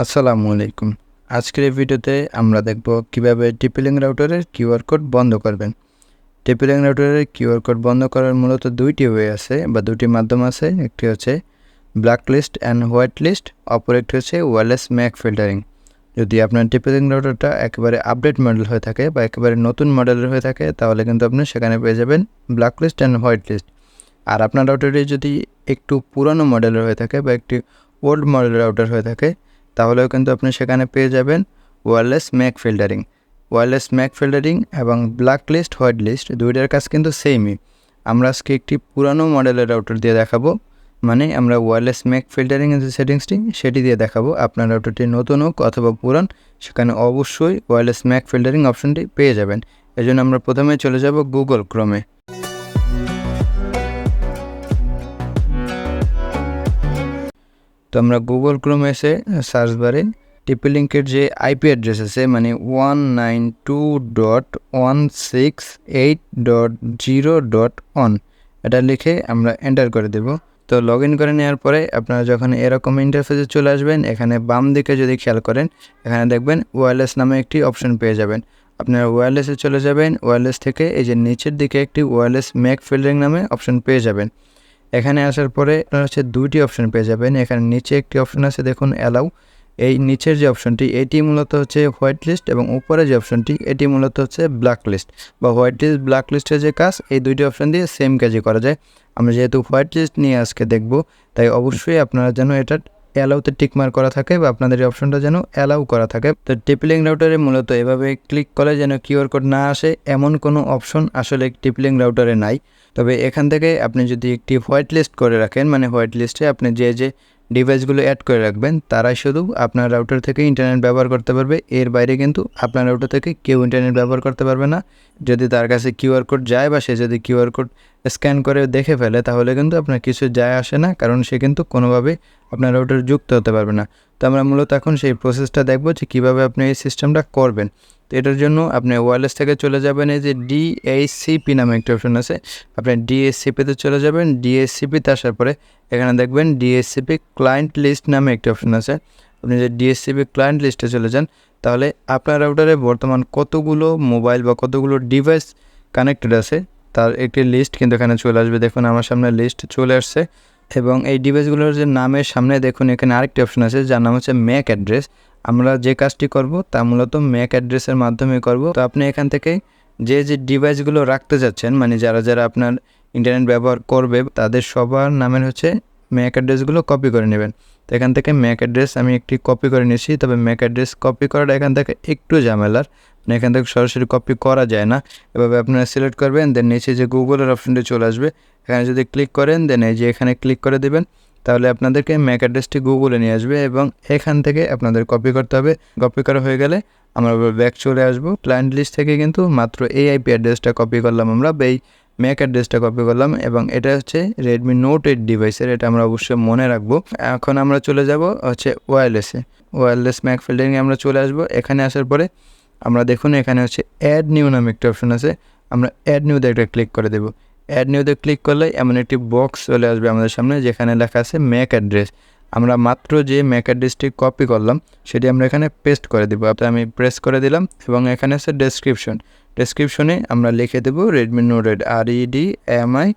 আসসালামু আলাইকুম। আজকের এই ভিডিওতে আমরা দেখব কীভাবে টিপিলিং রাউটারের কিউআর কোড বন্ধ করবেন। টিপিলিং রাউটারের কিউআর কোড বন্ধ করার মূলত দুইটি ওয়ে আছে বা দুটি মাধ্যম আছে। একটি হচ্ছে black list and white list অপর একটি হচ্ছে ওয়ারলেস ম্যাক ফিল্টারিং যদি আপনার টিপিলিং রাউটারটা একেবারে আপডেট মডেল হয়ে থাকে বা একেবারে নতুন মডেলের হয়ে থাকে, তাহলে কিন্তু আপনি সেখানে পেয়ে যাবেন black list and white list আর আপনার রাউটারটি যদি একটু পুরনো মডেলের হয়ে থাকে বা একটি ওল্ড মডেলের রাউটার হয়ে থাকে তাহলেও কিন্তু আপনি সেখানে পেয়ে যাবেন wireless MAC filtering wireless MAC filtering এবং ব্ল্যাক লিস্ট হোয়াইট লিস্ট দুইটার কাজ কিন্তু সেমই আমরা আজকে একটি পুরানো মডেলের রাউটার দিয়ে দেখাবো। মানে আমরা ওয়্যারলেস ম্যাক ফিল্টারিংয়ের যে সেটিংসটি সেটি দিয়ে দেখাবো আপনার রাউটারটি নতুন হোক অথবা পুরান, সেখানে অবশ্যই ওয়্যারলেস ম্যাক ফিল্টারিং অপশনটি পেয়ে যাবেন। এই জন্য আমরা প্রথমে চলে যাব গুগল ক্রোমে তো আমরা গুগল ক্রোম এসে সার্চ বারে টিপি লিঙ্কের যে আইপি অ্যাড্রেস আছে মানে one nine two dot one six eight dot zero dot one এটা লিখে আমরা এন্টার করে দেব। তো লগ ইন করে নেওয়ার পরে আপনারা যখন এরকম ইন্টারফেসে চলে আসবেন, এখানে বাম দিকে যদি খেয়াল করেন, এখানে দেখবেন ওয়্যারলেস নামে একটি অপশন পেয়ে যাবেন। আপনারা ওয়্যারলেসে চলে যাবেন ওয়্যারলেস থেকে এই যে নিচের দিকে একটি ওয়্যারলেস ম্যাক ফিল্টারিং নামে অপশন পেয়ে যাবেন। এখানে আসার পরে আপনারা হচ্ছে দুইটি অপশন পেয়ে যাবেন। এখানে নিচে একটি অপশন আছে, দেখুন অ্যালাউ এই নিচের যে অপশনটি এটি মূলত হচ্ছে হোয়াইট লিস্ট এবং উপরে যে অপশনটি এটি মূলত হচ্ছে ব্ল্যাক লিস্ট বা হোয়াইট লিস্ট ব্ল্যাক লিস্টের যে কাজ, এই দুইটি অপশন দিয়ে সেম কাজই করা যায়। আমরা যেহেতু হোয়াইট লিস্ট নিয়ে আজকে দেখব, তাই অবশ্যই আপনারা যেন এটা অ্যালাউতে টিকমার করা থাকে বা আপনাদের এই অপশনটা যেন অ্যালাউ করা থাকে। তো টিপলিং রাউটারে মূলত এভাবে ক্লিক করে যেন কিউআর কোড না আসে, এমন কোনো অপশন আসলে টিপলিং রাউটারে নাই। তবে এখান থেকে আপনি যদি একটি হোয়াইট লিস্ট করে রাখেন মানে হোয়াইট লিস্টে আপনি যে যে ডিভাইসগুলো অ্যাড করে রাখবেন তারাই শুধু আপনার রাউটার থেকে ইন্টারনেট ব্যবহার করতে পারবে। এর বাইরে কিন্তু আপনার রাউটার থেকে কেউ ইন্টারনেট ব্যবহার করতে পারবে না। যদি তার কাছে কিউআর কোড যায় বা সে যদি কিউআর কোড স্ক্যান করে দেখে ফেলে, তাহলে কিন্তু আপনার কিছু যায় আসে না, কারণ সে কিন্তু কোনোভাবে আপনার রাউটার যুক্ত হতে পারবে না। তো আমরা মূলত এখন সেই প্রসেসটা দেখব যে কীভাবে আপনি এই সিস্টেমটা করবেন। তো এটার জন্য আপনি ওয়ারলেস থেকে চলে যাবেন, এই যে ডিএসসিপি নামে একটা অপশন আছে। আপনি ডিএসসিপিতে চলে যাবেন ডিএসসিপিতে আসার পরে এখানে দেখবেন ডিএসসিপি ক্লায়েন্ট লিস্ট নামে একটি অপশন আছে। আপনি যে ডিএসসিপি ক্লায়েন্ট লিস্টে চলে যান, তাহলে আপনার রাউটারে বর্তমান কতগুলো মোবাইল বা কতগুলো ডিভাইস কানেক্টেড আছে, তার একটি লিস্ট কিন্তু এখানে চলে আসবে। দেখুন, আমার সামনে লিস্ট চলে আসছে। এবং এই ডিভাইসগুলোর যে নামের সামনে দেখুন, এখানে আরেকটি অপশন আছে, যার নাম হচ্ছে ম্যাক অ্যাড্রেস। আমরা যে কাজটি করব তা মূলত ম্যাক অ্যাড্রেসের মাধ্যমে করব। তো আপনি এখান থেকে যে যে ডিভাইসগুলো রাখতে যাচ্ছেন মানে যারা যারা আপনার ইন্টারনেট ব্যবহার করবে, তাদের সবার নামের হচ্ছে ম্যাক অ্যাড্রেসগুলো কপি করে নেবেন। তো এখান থেকে ম্যাক অ্যাড্রেস আমি একটি কপি করে নিয়েছি, তবে ম্যাক অ্যাড্রেস কপি করাটা এখান থেকে একটু ঝামেলার। মানে এখান থেকে সরাসরি কপি করা যায় না। এভাবে আপনারা সিলেক্ট করবেন দেন নিচে যে গুগলের অপশনটি চলে আসবে, এখানে যদি ক্লিক করেন দেন এই যে এখানে ক্লিক করে দেবেন, তাহলে আপনাদেরকে ম্যাক অ্যাড্রেসটি গুগলে নিয়ে আসবে এবং এখান থেকে আপনাদের কপি করতে হবে। কপি করা হয়ে গেলে আমরা ব্যাক চলে আসব। ক্লায়েন্ট লিস্ট থেকে কিন্তু মাত্র এই আইপি অ্যাড্রেসটা কপি করলাম আমরা বা এই ম্যাক অ্যাড্রেসটা কপি করলাম এবং এটা হচ্ছে রেডমি নোট এইট ডিভাইসের এটা আমরা অবশ্যই মনে রাখব। এখন আমরা চলে যাব হচ্ছে ওয়্যারলেসে ওয়্যারলেস ম্যাক ফিল্ডিংয়ে আমরা চলে আসব। এখানে আসার পরে আমরা দেখুন এখানে হচ্ছে অ্যাড নিউ নামে একটা অপশন আছে। আমরা অ্যাড নিউতে একটা ক্লিক করে দেবো। অ্যাড নিউতে ক্লিক করলে এমন একটি বক্স চলে আসবে আমাদের সামনে যেখানে লেখা আছে ম্যাক অ্যাড্রেস আমরা মাত্র যে ম্যাক অ্যাড্রেসটি কপি করলাম, সেটি আমরা এখানে পেস্ট করে দেবো। আপনার আমি প্রেস করে দিলাম এবং এখানে আছে ডেসক্রিপশন ডেসক্রিপশনে আমরা লিখে দেবো Redmi note eight R ED M I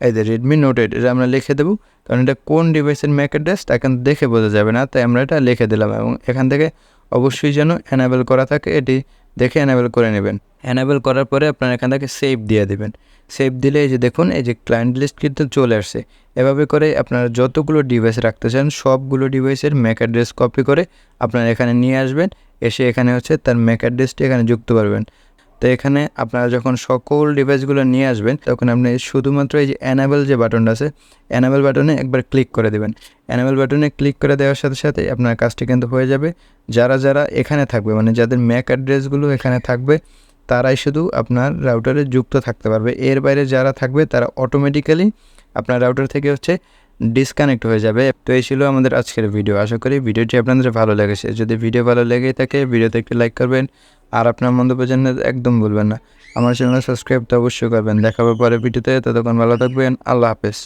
এই যে রেডমি নোট এইট এটা আমরা লিখে দেবো। কারণ এটা কোন ডিভাইসের ম্যাক অ্যাড্রেস তা এখন দেখে বোঝা যাবে না, তাই আমরা এটা লিখে দিলাম এবং এখান থেকে অবশ্যই যেন অ্যানাবেল করা থাকে, এটি দেখে অ্যানাবেল করে নেবেন। অ্যানাবেল করার পরে আপনার এখান থেকে সেভ দিয়ে দেবেন। সেভ দিলে এই যে দেখুন, এই যে ক্লায়েন্ট লিস্ট কিন্তু চলে আসছে। এভাবে করে আপনারা যতগুলো ডিভাইস রাখতে চান, সবগুলো ডিভাইসের ম্যাক অ্যাড্রেস কপি করে আপনারা এখানে নিয়ে আসবেন। এসে এখানে হচ্ছে তার ম্যাক অ্যাড্রেসটি এখানে যুক্ত পারবেন তো এখানে আপনারা যখন সকল ডিভাইসগুলো নিয়ে আসবেন, তখন আপনি শুধুমাত্র এই যে অ্যানাবেল যে বাটনটা আছে অ্যানাবেল বাটনে একবার ক্লিক করে দেবেন। অ্যানাবেল বাটনে ক্লিক করে দেওয়ার সাথে সাথে আপনার কাজটি কিন্তু হয়ে যাবে। যারা যারা এখানে থাকবে মানে যাদের ম্যাক অ্যাড্রেসগুলো এখানে থাকবে, তারাই শুধু আপনার রাউটারে যুক্ত থাকতে পারবে। এর বাইরে যারা থাকবে, তারা অটোমেটিক্যালি আপনার রাউটার থেকে হচ্ছে ডিসকানেক্ট হয়ে যাবে। তো এই ছিল আমাদের আজকের ভিডিও আশা করি ভিডিওটি আপনাদের ভালো লেগেছে। যদি ভিডিও ভালো লেগে থাকে ভিডিওতে একটি লাইক করবেন। আর আপনার মন্তব্য জানাতে একদম ভুলবেন না। আমার চ্যানেল সাবস্ক্রাইব তো অবশ্যই করবেন। দেখাবো পরে ভিডিওতে ততক্ষণ ভালো থাকবেন। আল্লাহ হাফেজ।